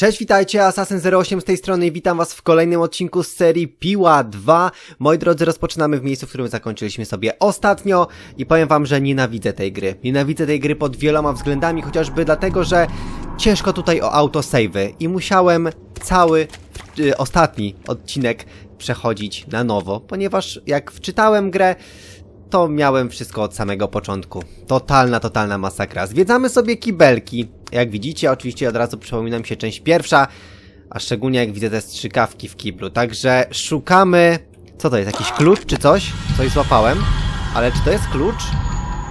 Cześć, witajcie, Assassin08 z tej strony i witam was w kolejnym odcinku z serii Piła 2. Moi drodzy, rozpoczynamy w miejscu, w którym zakończyliśmy sobie ostatnio i powiem wam, że nienawidzę tej gry. Nienawidzę tej gry pod wieloma względami, chociażby dlatego, że ciężko tutaj o autosave'y i musiałem cały y, ostatni odcinek przechodzić na nowo, ponieważ jak wczytałem grę, to miałem wszystko od samego początku. Totalna, totalna masakra. Zwiedzamy sobie kibelki. Jak widzicie, oczywiście od razu przypomina mi się część pierwsza, a szczególnie jak widzę te strzykawki w kiblu. Także szukamy... Co to jest? Jakiś klucz czy coś? Coś złapałem. Ale czy to jest klucz?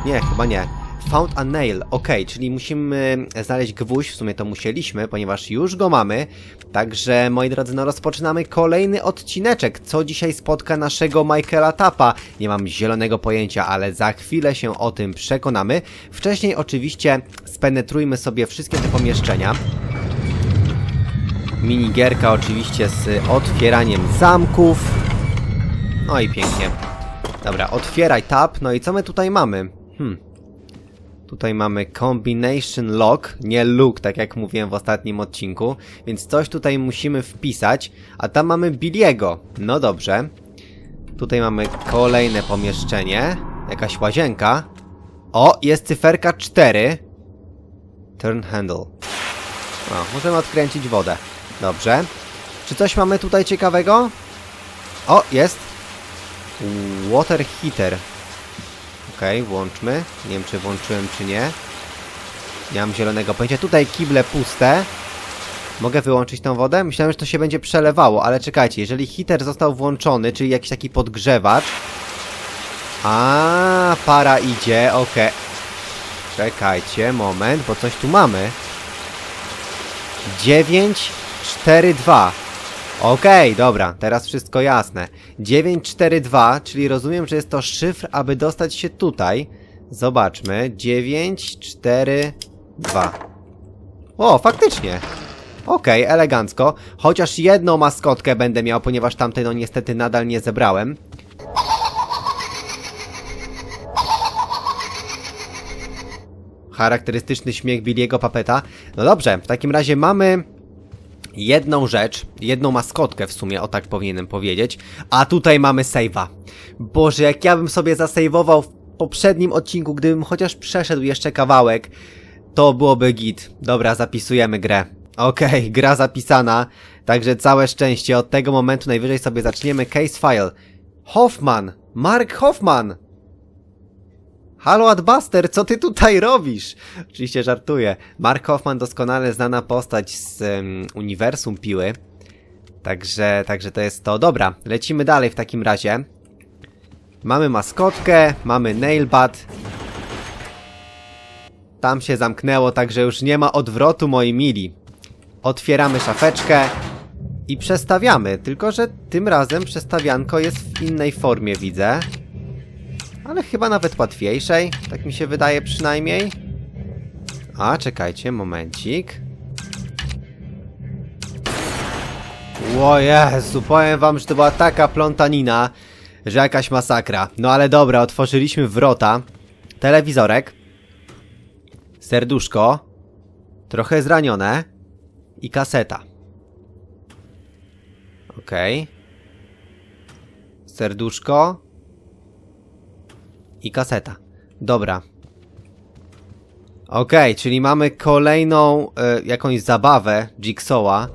Nie, chyba nie. Found a nail. Ok, czyli musimy znaleźć gwóźdź. W sumie to musieliśmy, ponieważ już go mamy. Także, moi drodzy, no rozpoczynamy kolejny odcineczek. Co dzisiaj spotka naszego Michaela Tapa? Nie mam zielonego pojęcia, ale za chwilę się o tym przekonamy. Wcześniej oczywiście spenetrujmy sobie wszystkie te pomieszczenia. Minigierka oczywiście z otwieraniem zamków. No i pięknie. Dobra, otwieraj tab. No i co my tutaj mamy? Hmm. Tutaj mamy combination lock, nie look, tak jak mówiłem w ostatnim odcinku, więc coś tutaj musimy wpisać, a tam mamy Billiego. No dobrze. Tutaj mamy kolejne pomieszczenie, jakaś łazienka. O, jest cyferka 4. Turn handle. O, możemy odkręcić wodę. Dobrze. Czy coś mamy tutaj ciekawego? O, jest. Water heater. Okay, włączmy. Nie wiem, czy włączyłem, czy nie. Nie mam zielonego pojęcia. Tutaj kible puste. Mogę wyłączyć tą wodę? Myślałem, że to się będzie przelewało, ale czekajcie, jeżeli heater został włączony, czyli jakiś taki podgrzewacz... A, para idzie. Okay. Czekajcie, moment, bo coś tu mamy. 9, 4, 2. Okej, dobra, teraz wszystko jasne. 942, czyli rozumiem, że jest to szyfr, aby dostać się tutaj. Zobaczmy. 942. O, faktycznie. Okej, elegancko. Chociaż jedną maskotkę będę miał, ponieważ tamtej no niestety nadal nie zebrałem. Charakterystyczny śmiech Billiego Papeta. No dobrze, w takim razie mamy jedną rzecz, jedną maskotkę w sumie, o tak powinienem powiedzieć, a tutaj mamy save'a. Boże, jak ja bym sobie zasejwował w poprzednim odcinku, gdybym chociaż przeszedł jeszcze kawałek, to byłoby git. Dobra, zapisujemy grę. Okej, okay, gra zapisana, także całe szczęście, od tego momentu najwyżej sobie zaczniemy case file. Hoffman! Mark Hoffman! Halo Adbuster, co ty tutaj robisz? Oczywiście żartuję. Mark Hoffman doskonale znana postać z um, uniwersum Piły. Także, także to jest to. Dobra, lecimy dalej w takim razie. Mamy maskotkę, mamy nailbat. Tam się zamknęło, także już nie ma odwrotu, moi mili. Otwieramy szafeczkę i przestawiamy. Tylko, że tym razem przestawianko jest w innej formie, widzę. Ale chyba nawet łatwiejszej, tak mi się wydaje przynajmniej. A, czekajcie, momencik. O Jezu, powiem wam, że to była taka plątanina, że jakaś masakra. No ale dobra, otworzyliśmy wrota. Telewizorek. Serduszko. Trochę zranione. I kaseta. Okej. Okay. Serduszko i kaseta. Dobra. Okej, okay, czyli mamy kolejną y, jakąś zabawę Jigsawa.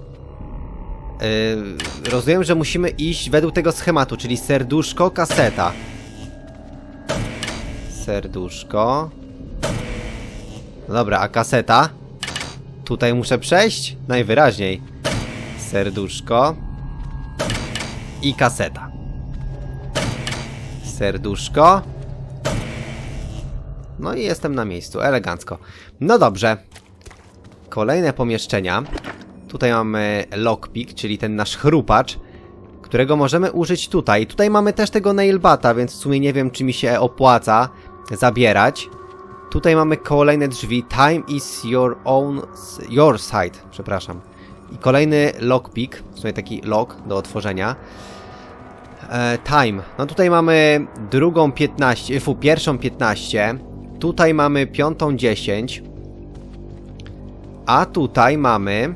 Y, rozumiem, że musimy iść według tego schematu, czyli serduszko, kaseta. Serduszko. No dobra, a kaseta? Tutaj muszę przejść? Najwyraźniej. Serduszko. I kaseta. Serduszko. No i jestem na miejscu, elegancko. No dobrze. Kolejne pomieszczenia. Tutaj mamy lockpick, czyli ten nasz chrupacz, którego możemy użyć tutaj. Tutaj mamy też tego nailbata, więc w sumie nie wiem, czy mi się opłaca zabierać. Tutaj mamy kolejne drzwi. Time is your own... your side, przepraszam. I kolejny lockpick, w sumie taki lock do otworzenia. E, time. No tutaj mamy drugą 15, fu, pierwszą 15. Tutaj mamy piątą 10. A tutaj mamy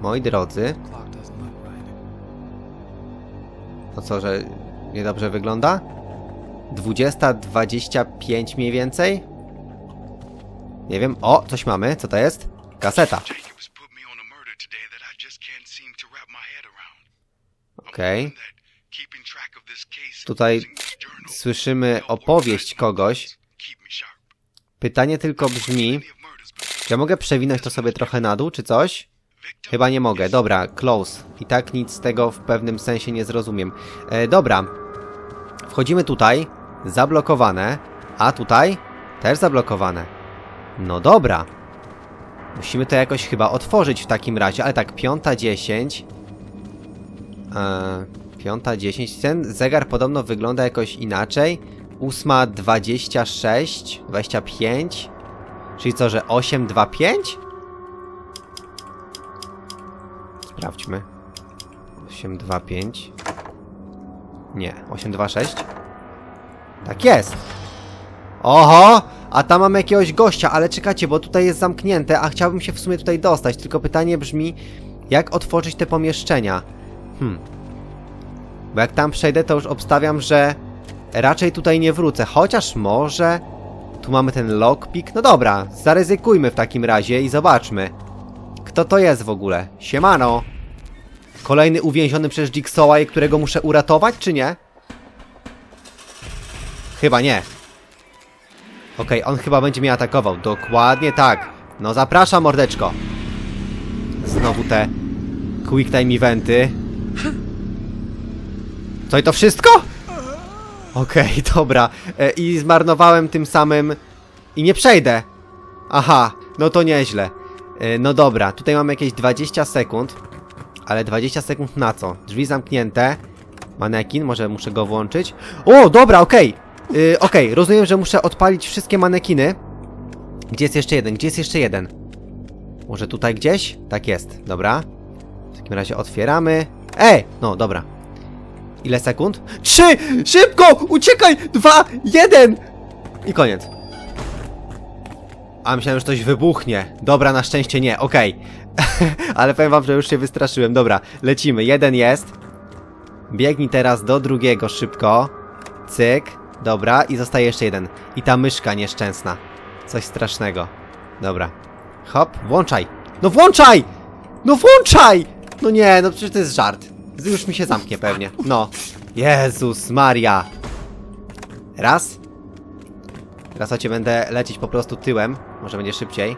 moi drodzy, to co, że niedobrze wygląda? 20.25 mniej więcej? Nie wiem. O, coś mamy. Co to jest? Kaseta. Okej. case Tutaj Słyszymy opowieść kogoś. Pytanie tylko brzmi, ja mogę przewinąć to sobie trochę na dół, czy coś? Chyba nie mogę. Dobra, close. I tak nic z tego w pewnym sensie nie zrozumiem. E, dobra. Wchodzimy tutaj. Zablokowane. A tutaj? Też zablokowane. No dobra. Musimy to jakoś chyba otworzyć w takim razie, ale tak, piąta dziesięć. Eee, piąta dziesięć. Ten zegar podobno wygląda jakoś inaczej. Ósma dwadzieścia sześć, dwadzieścia pięć. Czyli co, że osiem, dwa, pięć? Sprawdźmy. 825. Nie, 826. Tak jest. Oho! A tam mam jakiegoś gościa, ale czekajcie, bo tutaj jest zamknięte, a chciałbym się w sumie tutaj dostać. Tylko pytanie brzmi, jak otworzyć te pomieszczenia? Hmm. Bo jak tam przejdę, to już obstawiam, że raczej tutaj nie wrócę. Chociaż może... Tu mamy ten lockpick. No dobra, zaryzykujmy w takim razie i zobaczmy. Kto to jest w ogóle? Siemano! Kolejny uwięziony przez Jigsaw'a, którego muszę uratować, czy nie? Chyba nie. Okej, on chyba będzie mnie atakował. Dokładnie tak. No zapraszam, mordeczko. Znowu te quick time eventy. Co i to wszystko? Okej, dobra. E, I zmarnowałem tym samym... I nie przejdę. Aha, no to nieźle. E, No dobra, tutaj mamy jakieś 20 sekund. Ale 20 sekund na co? Drzwi zamknięte. Manekin, może muszę go włączyć. O, dobra, okej. Y, Okej, rozumiem, że muszę odpalić wszystkie manekiny. Gdzie jest jeszcze jeden? Gdzie jest jeszcze jeden? Może tutaj gdzieś? Tak jest, dobra. W takim razie otwieramy. Ej! No, dobra. Ile sekund? Trzy! Szybko! Uciekaj! Dwa! Jeden! I koniec. A myślałem, że coś wybuchnie. Dobra, na szczęście nie, okej. Ale powiem wam, że już się wystraszyłem. Dobra, lecimy. Jeden jest. Biegnij teraz do drugiego szybko. Cyk. Dobra, i zostaje jeszcze jeden. I ta myszka nieszczęsna. Coś strasznego. Dobra. Hop, włączaj. No włączaj! No włączaj! No nie, no przecież to jest żart. Już mi się zamknie pewnie. No. Jezus Maria. Raz. Teraz cię będę lecieć po prostu tyłem. Może będzie szybciej.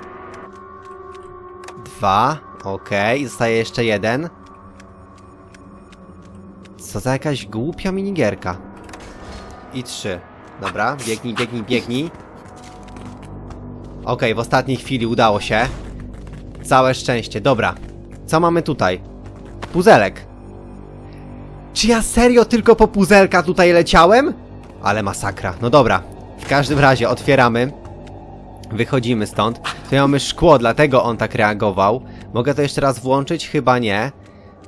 Dwa. Okej, zostaje jeszcze jeden. Co za jakaś głupia minigierka. I trzy. Dobra, biegnij, biegnij, biegnij. Okej, w ostatniej chwili udało się. Całe szczęście. Dobra. Co mamy tutaj? Puzelek. Czy ja serio tylko po puzelka tutaj leciałem? Ale masakra. No dobra. W każdym razie otwieramy. Wychodzimy stąd. Tu mamy szkło, dlatego on tak reagował. Mogę to jeszcze raz włączyć? Chyba nie.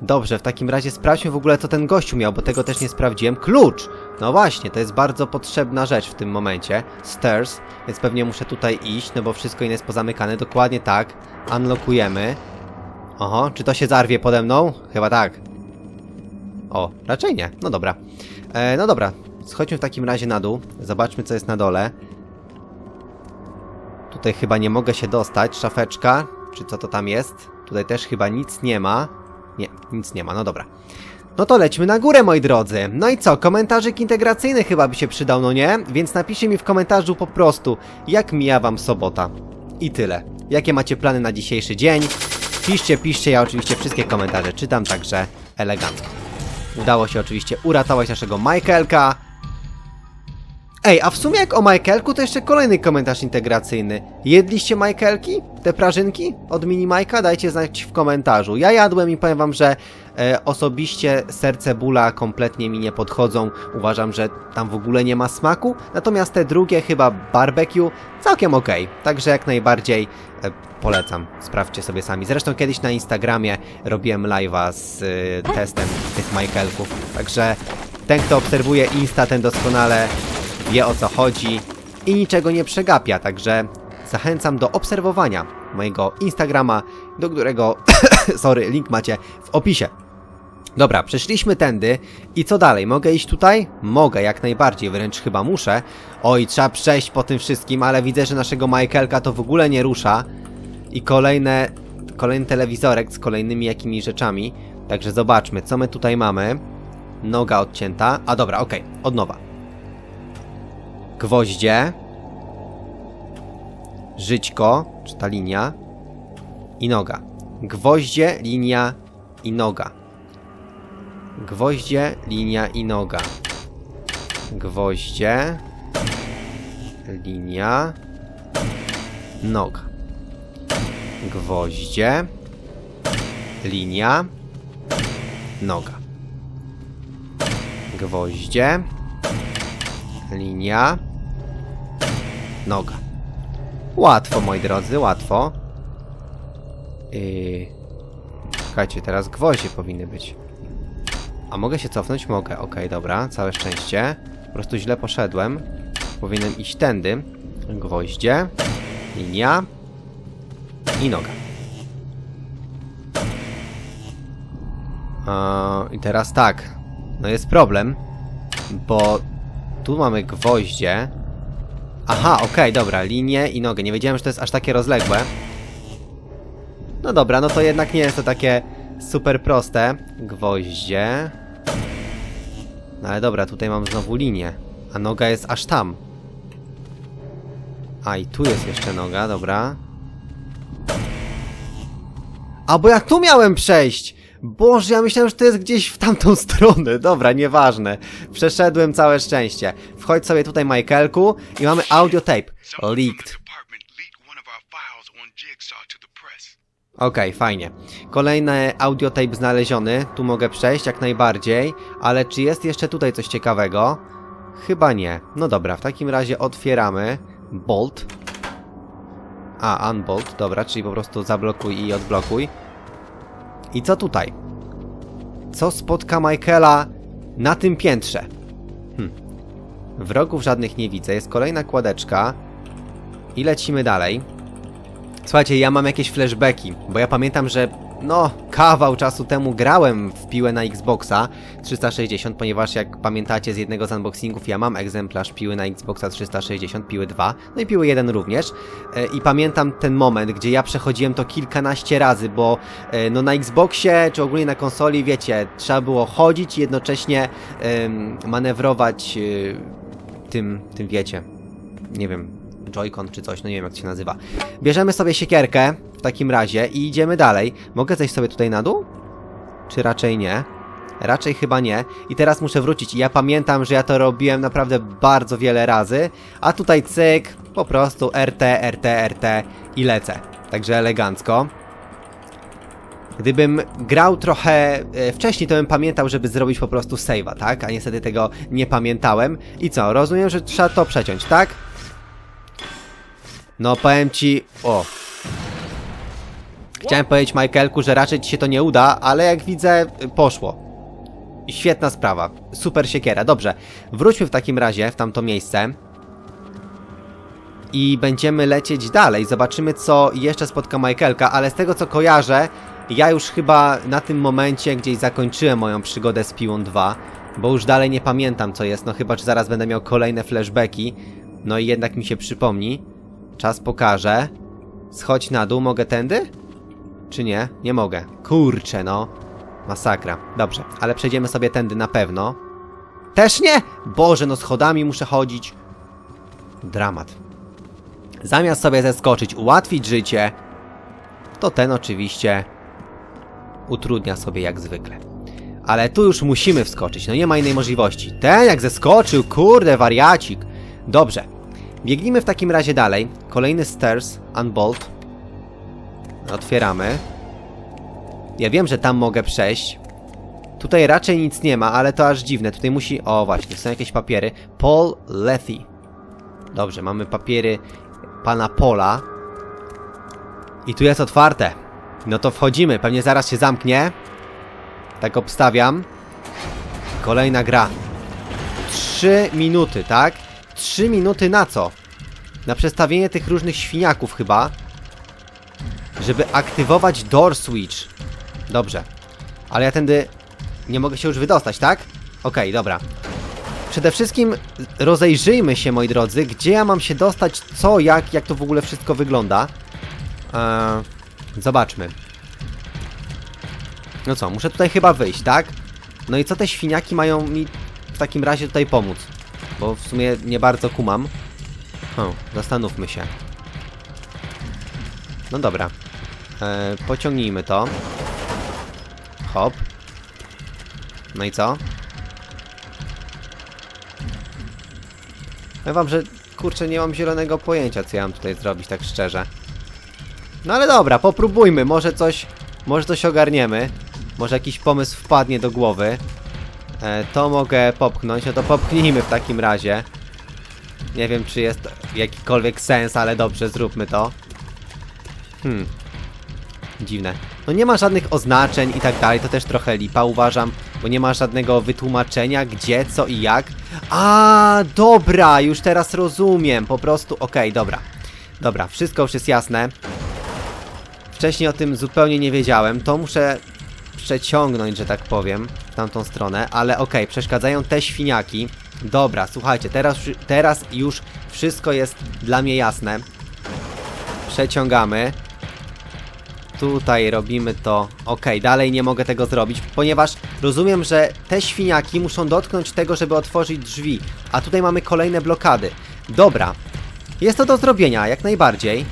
Dobrze, w takim razie sprawdźmy w ogóle co ten gościu miał, bo tego też nie sprawdziłem. Klucz! No właśnie, to jest bardzo potrzebna rzecz w tym momencie. Stairs, więc pewnie muszę tutaj iść, no bo wszystko inne jest pozamykane. Dokładnie tak. Unlockujemy. Oho, czy to się zarwie pode mną? Chyba tak. O, raczej nie. No dobra. E, no dobra, schodźmy w takim razie na dół. Zobaczmy co jest na dole. Tutaj chyba nie mogę się dostać. Szafeczka, czy co to tam jest? Tutaj też chyba nic nie ma. Nie, nic nie ma, no dobra. No to lećmy na górę, moi drodzy. No i co, komentarzyk integracyjny chyba by się przydał, no nie? Więc napiszcie mi w komentarzu po prostu, jak mija wam sobota. I tyle. Jakie macie plany na dzisiejszy dzień? Piszcie, piszcie, ja oczywiście wszystkie komentarze czytam, także elegancko. Udało się oczywiście uratować naszego Michaelka. Ej, a w sumie jak o Michaelku, to jeszcze kolejny komentarz integracyjny. Jedliście Michaelki? Te prażynki od Mini Majka? Dajcie znać w komentarzu. Ja jadłem i powiem wam, że osobiście serce bóla kompletnie mi nie podchodzą. Uważam, że tam w ogóle nie ma smaku. Natomiast te drugie, chyba barbecue, całkiem okej. Także jak najbardziej e, polecam. Sprawdźcie sobie sami. Zresztą kiedyś na Instagramie robiłem live'a z e, testem tych Michaelków. Także ten, kto obserwuje Insta, ten doskonale wie o co chodzi i niczego nie przegapia, także zachęcam do obserwowania. mojego Instagrama, do którego, sorry, link macie w opisie. Dobra, przeszliśmy tędy i co dalej? Mogę iść tutaj? Mogę, jak najbardziej, wręcz chyba muszę. Oj, trzeba przejść po tym wszystkim, ale widzę, że naszego Michaelka to w ogóle nie rusza. I kolejne, kolejny telewizorek z kolejnymi jakimi rzeczami. Także zobaczmy, co my tutaj mamy. Noga odcięta. A dobra, okej, od nowa. Gwoździe. Żyćko, czy ta linia. I noga. Gwoździe, linia i noga. Gwoździe, linia i noga. Gwoździe, linia, noga. Gwoździe, linia, noga. Gwoździe, linia, noga. Łatwo, moi drodzy, łatwo. Yy... Słuchajcie, teraz gwoździe powinny być. A mogę się cofnąć? Mogę. Okej, dobra. Całe szczęście. Po prostu źle poszedłem. Powinienem iść tędy. Gwoździe. Linia. I noga. I teraz tak. No jest problem. Bo tu mamy gwoździe. Aha, okej, dobra. Linię i nogę. Nie wiedziałem, że to jest aż takie rozległe. No dobra, no to jednak nie jest to takie super proste. Gwoździe. No ale dobra, tutaj mam znowu linię. A noga jest aż tam. A i tu jest jeszcze noga, dobra. A bo ja tu miałem przejść! Boże, ja myślałem, że to jest gdzieś w tamtą stronę. Dobra, nieważne. Przeszedłem całe szczęście. Wchodź sobie tutaj, Michaelku, i mamy from the Leaked. Okej, fajnie. Kolejny audiotape znaleziony. Tu mogę przejść jak najbardziej. Ale czy jest jeszcze tutaj coś ciekawego? Chyba nie. No dobra, w takim razie otwieramy. Bolt. A, unbolt. Dobra, czyli po prostu zablokuj i odblokuj. I co tutaj? Co spotka Michaela na tym piętrze? Hm. Wrogów żadnych nie widzę. Jest kolejna kładeczka. I lecimy dalej. Słuchajcie, ja mam jakieś flashbacki, bo ja pamiętam, że no, kawał czasu temu grałem w piłę na Xboxa 360, ponieważ jak pamiętacie z jednego z unboxingów, ja mam egzemplarz piły na Xboxa 360, piły 2, no i piły 1 również. E, I pamiętam ten moment, gdzie ja przechodziłem to kilkanaście razy, bo e, no na Xboxie, czy ogólnie na konsoli, wiecie, trzeba było chodzić i jednocześnie manewrować e, tym, tym wiecie, nie wiem, Joy-Con czy coś, no nie wiem jak to się nazywa. Bierzemy sobie siekierkę w takim razie i idziemy dalej. Mogę zejść sobie tutaj na dół? Czy raczej nie? Raczej chyba nie. I teraz muszę wrócić. Ja pamiętam, że ja to robiłem naprawdę bardzo wiele razy. A tutaj cyk, po prostu RT, RT, RT i lecę. Także elegancko. Gdybym grał trochę e, wcześniej, to bym pamiętał, żeby zrobić po prostu save'a, tak? A niestety tego nie pamiętałem. I co? Rozumiem, że trzeba to przeciąć, tak? No powiem ci... O. Chciałem powiedzieć Michaelku, że raczej ci się to nie uda, ale jak widzę, poszło. Świetna sprawa. Super siekiera. Dobrze. Wróćmy w takim razie w tamto miejsce. I będziemy lecieć dalej. Zobaczymy, co jeszcze spotka Michaelka, ale z tego, co kojarzę, ja już chyba na tym momencie gdzieś zakończyłem moją przygodę z Piłą 2, bo już dalej nie pamiętam, co jest, no chyba, że zaraz będę miał kolejne flashbacki. No i jednak mi się przypomni. Czas pokaże. Schodź na dół, mogę tędy? Czy nie? Nie mogę. Kurczę, no. Masakra. Dobrze, ale przejdziemy sobie tędy na pewno. Też nie? Boże, no schodami muszę chodzić. Dramat. Zamiast sobie zeskoczyć, ułatwić życie, to ten oczywiście utrudnia sobie jak zwykle. Ale tu już musimy wskoczyć, no nie ma innej możliwości. Ten jak zeskoczył, kurde, wariacik. Dobrze, Biegnijmy w takim razie dalej. Kolejny stairs, unbolt. Otwieramy. Ja wiem, że tam mogę przejść. Tutaj raczej nic nie ma, ale to aż dziwne. Tutaj musi... O, właśnie, są jakieś papiery. Paul Lethy. Dobrze, mamy papiery pana Pola. I tu jest otwarte. No to wchodzimy. Pewnie zaraz się zamknie. Tak obstawiam. Kolejna gra. Trzy minuty, tak? Trzy minuty na co? Na przestawienie tych różnych świniaków chyba. żeby aktywować door switch. Dobrze. Ale ja tędy nie mogę się już wydostać, tak? Okej, dobra. Przede wszystkim rozejrzyjmy się, moi drodzy, gdzie ja mam się dostać, co, jak, jak to w ogóle wszystko wygląda. Eee, zobaczmy. No co, muszę tutaj chyba wyjść, tak? No i co te świniaki mają mi w takim razie tutaj pomóc? Bo w sumie nie bardzo kumam. Hm, zastanówmy się. No dobra. E, pociągnijmy to. Hop. No i co? Powiem wam, że kurczę, nie mam zielonego pojęcia, co ja mam tutaj zrobić, tak szczerze. No ale dobra, popróbujmy, może coś, może coś ogarniemy. Może jakiś pomysł wpadnie do głowy. E, to mogę popchnąć, no to popchnijmy w takim razie. Nie wiem, czy jest jakikolwiek sens, ale dobrze, zróbmy to. Hmm. Dziwne. No nie ma żadnych oznaczeń i tak dalej, to też trochę lipa uważam, bo nie ma żadnego wytłumaczenia gdzie, co i jak. A, dobra, już teraz rozumiem, po prostu, okej, dobra. Dobra, wszystko już jest jasne. Wcześniej o tym zupełnie nie wiedziałem, to muszę przeciągnąć, że tak powiem, w tamtą stronę, ale okej, przeszkadzają te świniaki. Dobra, słuchajcie, teraz, teraz już wszystko jest dla mnie jasne. Przeciągamy. Tutaj robimy to. Okej, dalej nie mogę tego zrobić, ponieważ rozumiem, że te świniaki muszą dotknąć tego, żeby otworzyć drzwi. A tutaj mamy kolejne blokady. Dobra. Jest to do zrobienia, jak najbardziej.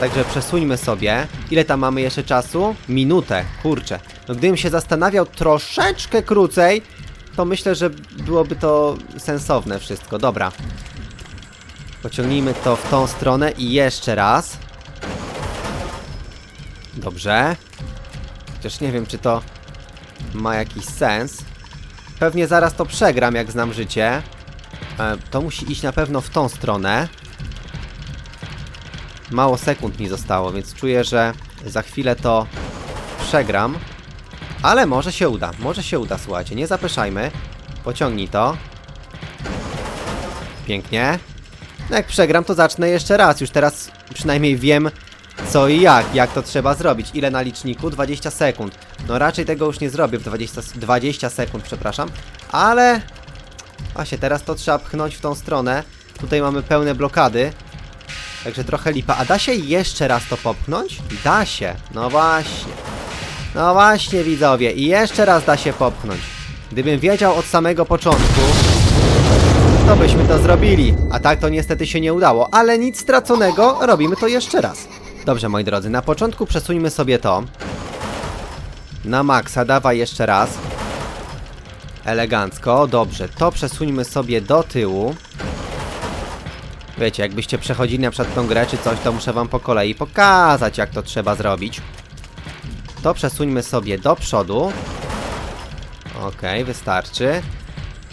Także przesuńmy sobie. Ile tam mamy jeszcze czasu? Minutę, kurczę. No gdybym się zastanawiał troszeczkę krócej, to myślę, że byłoby to sensowne wszystko. Dobra. Pociągnijmy to w tą stronę i jeszcze raz. Dobrze. Chociaż nie wiem, czy to ma jakiś sens. Pewnie zaraz to przegram, jak znam życie. E, to musi iść na pewno w tą stronę. Mało sekund mi zostało, więc czuję, że za chwilę to przegram. Ale może się uda, może się uda, słuchajcie, nie zapeszajmy. Pociągnij to. Pięknie. No jak przegram, to zacznę jeszcze raz. Już teraz przynajmniej wiem, co i jak, jak to trzeba zrobić. Ile na liczniku? 20 sekund. No raczej tego już nie zrobię w 20, 20 sekund, przepraszam. Ale... Właśnie, teraz to trzeba pchnąć w tą stronę. Tutaj mamy pełne blokady. Także trochę lipa. A da się jeszcze raz to popchnąć? Da się. No właśnie. No właśnie, widzowie. I jeszcze raz da się popchnąć. Gdybym wiedział od samego początku, to byśmy to zrobili. A tak to niestety się nie udało. Ale nic straconego, robimy to jeszcze raz. Dobrze, moi drodzy, na początku przesuńmy sobie to. Na maksa, dawaj jeszcze raz. Elegancko, dobrze. To przesuńmy sobie do tyłu. Wiecie, jakbyście przechodzili na przykład tą grę czy coś, to muszę wam po kolei pokazać, jak to trzeba zrobić. To przesuńmy sobie do przodu. Okej, wystarczy.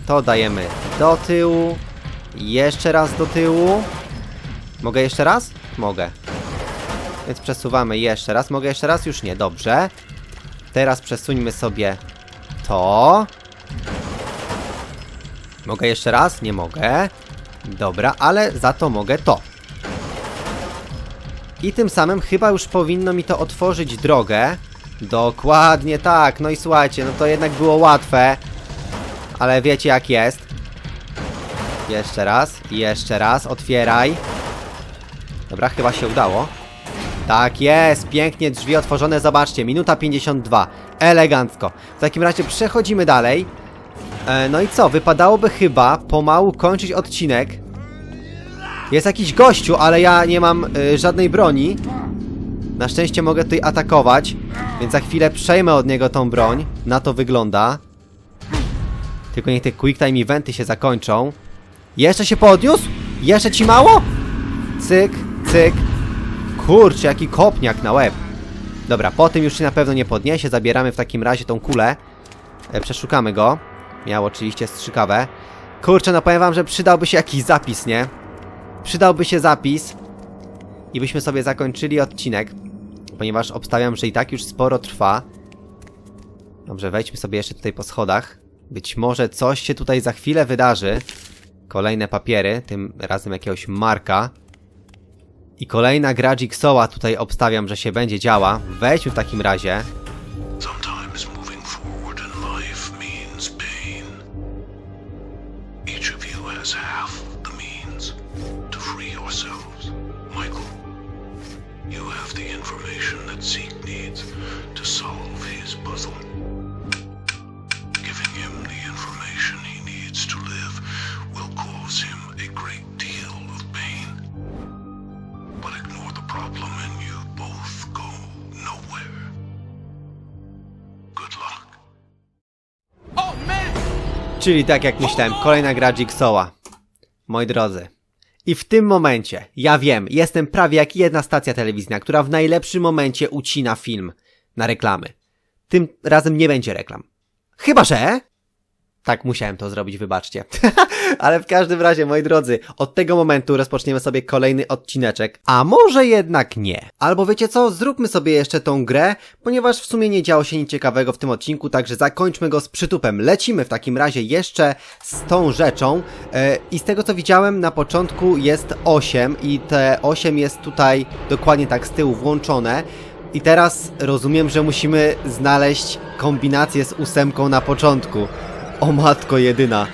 To dajemy do tyłu. Jeszcze raz do tyłu. Mogę jeszcze raz? Mogę. Więc przesuwamy jeszcze raz. Mogę jeszcze raz? Już nie, dobrze. Teraz przesuńmy sobie to. Mogę jeszcze raz? Nie mogę. Dobra, ale za to mogę to. I tym samym chyba już powinno mi to otworzyć drogę. Dokładnie tak. No i słuchajcie, no to jednak było łatwe. Ale wiecie jak jest. Jeszcze raz, jeszcze raz, otwieraj. Dobra, chyba się udało. Tak jest, pięknie drzwi otworzone, zobaczcie, minuta 52. Elegancko. W takim razie przechodzimy dalej. E, no i co, wypadałoby chyba pomału kończyć odcinek. Jest jakiś gościu, ale ja nie mam y, żadnej broni. Na szczęście mogę tutaj atakować, więc za chwilę przejmę od niego tą broń. Na to wygląda. Tylko niech te quick time eventy się zakończą. Jeszcze się podniósł? Jeszcze ci mało? Cyk, cyk. Kurczę, jaki kopniak na łeb. Dobra, po tym już się na pewno nie podniesie. Zabieramy w takim razie tą kulę. E, przeszukamy go. Miał oczywiście strzykawę. Kurczę, no powiem wam, że przydałby się jakiś zapis, nie? Przydałby się zapis. I byśmy sobie zakończyli odcinek. Ponieważ obstawiam, że i tak już sporo trwa. Dobrze, wejdźmy sobie jeszcze tutaj po schodach. Być może coś się tutaj za chwilę wydarzy. Kolejne papiery, tym razem jakiegoś marka. I kolejna gra Jigsawa tutaj obstawiam, że się będzie działa. Wejdźmy w takim razie. Michael, you have the information that Zeke needs to solve his puzzle. Giving him the information he needs to live will cause him a great deal of pain. But ignore the problem and you both go nowhere. Good luck. Czyli tak jak myślałem, kolejna gra Jigsawa. Moi drodzy. I w tym momencie, ja wiem, jestem prawie jak jedna stacja telewizyjna, która w najlepszym momencie ucina film na reklamy. Tym razem nie będzie reklam. Chyba, że... Tak, musiałem to zrobić, wybaczcie. Ale w każdym razie, moi drodzy, od tego momentu rozpoczniemy sobie kolejny odcineczek, a może jednak nie. Albo wiecie co, zróbmy sobie jeszcze tą grę, ponieważ w sumie nie działo się nic ciekawego w tym odcinku, także zakończmy go z przytupem. Lecimy w takim razie jeszcze z tą rzeczą e, i z tego co widziałem na początku jest 8 i te 8 jest tutaj dokładnie tak z tyłu włączone. I teraz rozumiem, że musimy znaleźć kombinację z ósemką na początku. O matko jedyna.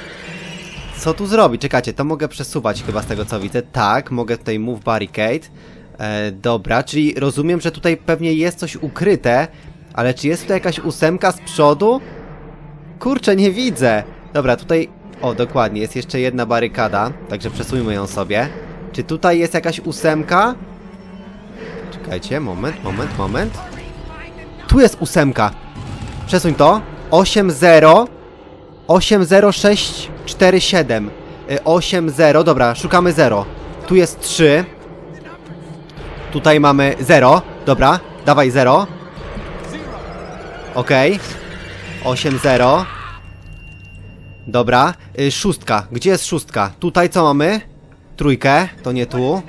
Co tu zrobić? Czekajcie, to mogę przesuwać chyba z tego co widzę. Tak, mogę tutaj move barricade. E, dobra, czyli rozumiem, że tutaj pewnie jest coś ukryte, ale czy jest tutaj jakaś ósemka z przodu? Kurczę, nie widzę. Dobra, tutaj... O, dokładnie, jest jeszcze jedna barykada, także przesuńmy ją sobie. Czy tutaj jest jakaś ósemka? Czekajcie, moment, moment, moment. Tu jest ósemka. Przesuń to. 8-0. 80647. 80, dobra, szukamy 0. Tu jest 3. Tutaj mamy 0. Dobra, dawaj 0. Okej. 8-0. Dobra, y, szóstka. Gdzie jest szóstka? Tutaj co mamy? Trójkę, to nie tu.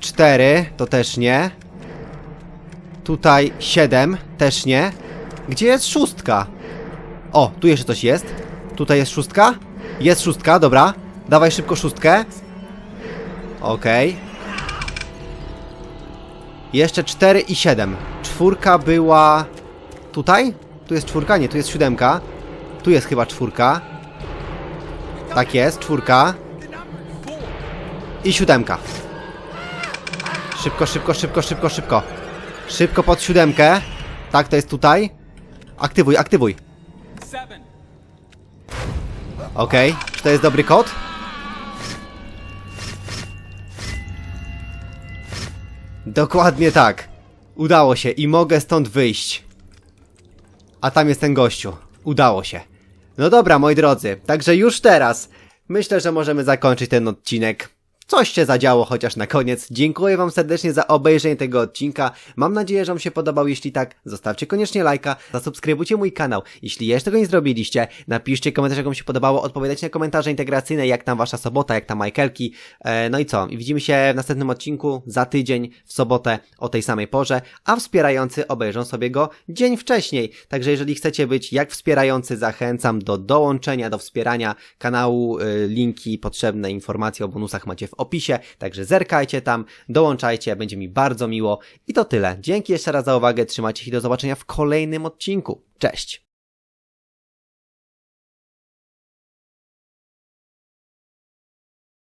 4, to też nie. Tutaj 7, też nie. Gdzie jest szóstka? O, tu jeszcze coś jest. Tutaj jest szóstka? Jest szóstka, dobra. Dawaj szybko szóstkę. Okej. Jeszcze 4 i 7. Czwórka była... Tutaj? Tu jest czwórka? Nie, tu jest siódemka. Tu jest chyba czwórka. Tak jest, czwórka. I siódemka. Szybko, szybko, szybko, szybko, szybko. Szybko pod siódemkę. Tak, to jest tutaj. Aktywuj, aktywuj. Okej, czy to jest dobry kod? Dokładnie tak. Udało się i mogę stąd wyjść. A tam jest ten gościu. Udało się. No dobra, moi drodzy, także już teraz myślę, że możemy zakończyć ten odcinek. Coś się zadziało chociaż na koniec. Dziękuję Wam serdecznie za obejrzenie tego odcinka. Mam nadzieję, że Wam się podobał. Jeśli tak, zostawcie koniecznie lajka, zasubskrybujcie mój kanał. Jeśli jeszcze tego nie zrobiliście, napiszcie komentarz, jak Wam się podobało, odpowiadajcie na komentarze integracyjne, jak tam Wasza sobota, jak tam Majkelki. E, no i co? Widzimy się w następnym odcinku za tydzień, w sobotę o tej samej porze, a wspierający obejrzą sobie go dzień wcześniej. Także jeżeli chcecie być jak wspierający, zachęcam do dołączenia, do wspierania kanału. Y, linki, potrzebne informacje o bonusach macie w opisie, także zerkajcie tam, dołączajcie, będzie mi bardzo miło. I to tyle. Dzięki jeszcze raz za uwagę, trzymajcie się i do zobaczenia w kolejnym odcinku. Cześć!